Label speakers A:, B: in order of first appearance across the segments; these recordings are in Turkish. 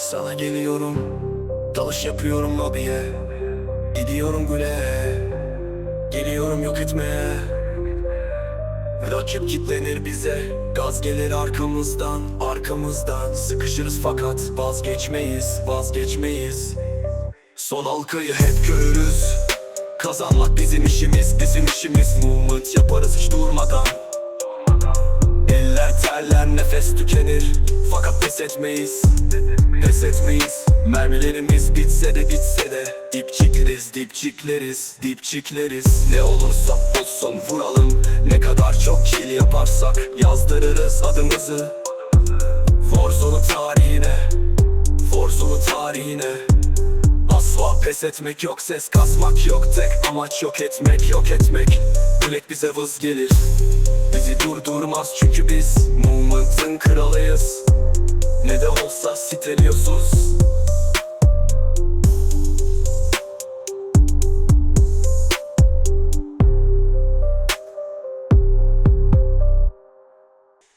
A: Sana geliyorum Dalış yapıyorum lobiye. Gidiyorum güle Geliyorum yok etmeye. Rakip kitlenir bize Gaz gelir arkamızdan Arkamızdan. Sıkışırız fakat vazgeçmeyiz Vazgeçmeyiz. Son halkayı hep görürüz. Kazanmak bizim işimiz Bizim işimiz. Movement yaparız hiç durmadan Terler nefes tükenir. Fakat pes etmeyiz. Pes etmeyiz. Mermilerimiz bitse de bitse de. Dipçikleriz dipçikleriz Dipçikleriz. Ne olursa olsun vuralım. Ne kadar çok kill yaparsak Yazdırırız adımızı. Warzone tarihine. Warzone tarihine. Asla pes etmek yok ses kasmak yok. Tek amaç yok etmek yok etmek. Black bize vız gelir Bizi durdurmaz çünkü biz Movement'ın kralıyız. Ne de olsa siteliyorsunuz.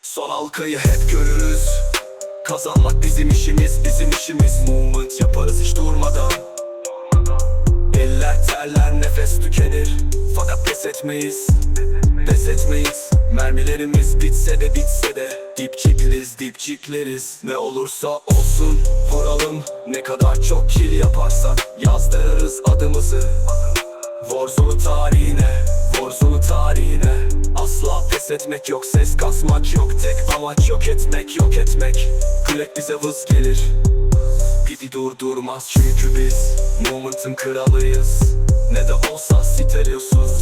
A: Son halkayı hep görürüz. Kazanmak bizim işimiz, bizim işimiz. Movement yaparız hiç durmadan. Eller terler, nefes tükenir. Fakat pes etmeyiz. Pes etmeyiz Mermilerimiz bitse de bitse de Dipçikleriz, dipçikleriz Ne olursa olsun vuralım. Ne kadar çok kill yaparsak Yazdırırız adımızı. Warzone tarihine Warzone tarihine. Asla pes etmek yok ses kasmak yok. Tek amaç yok etmek yok etmek. Kürek bize vız gelir. Bizi durdurmaz çünkü biz Moment'ın kralıyız. Ne de olsa siteliyorsunuz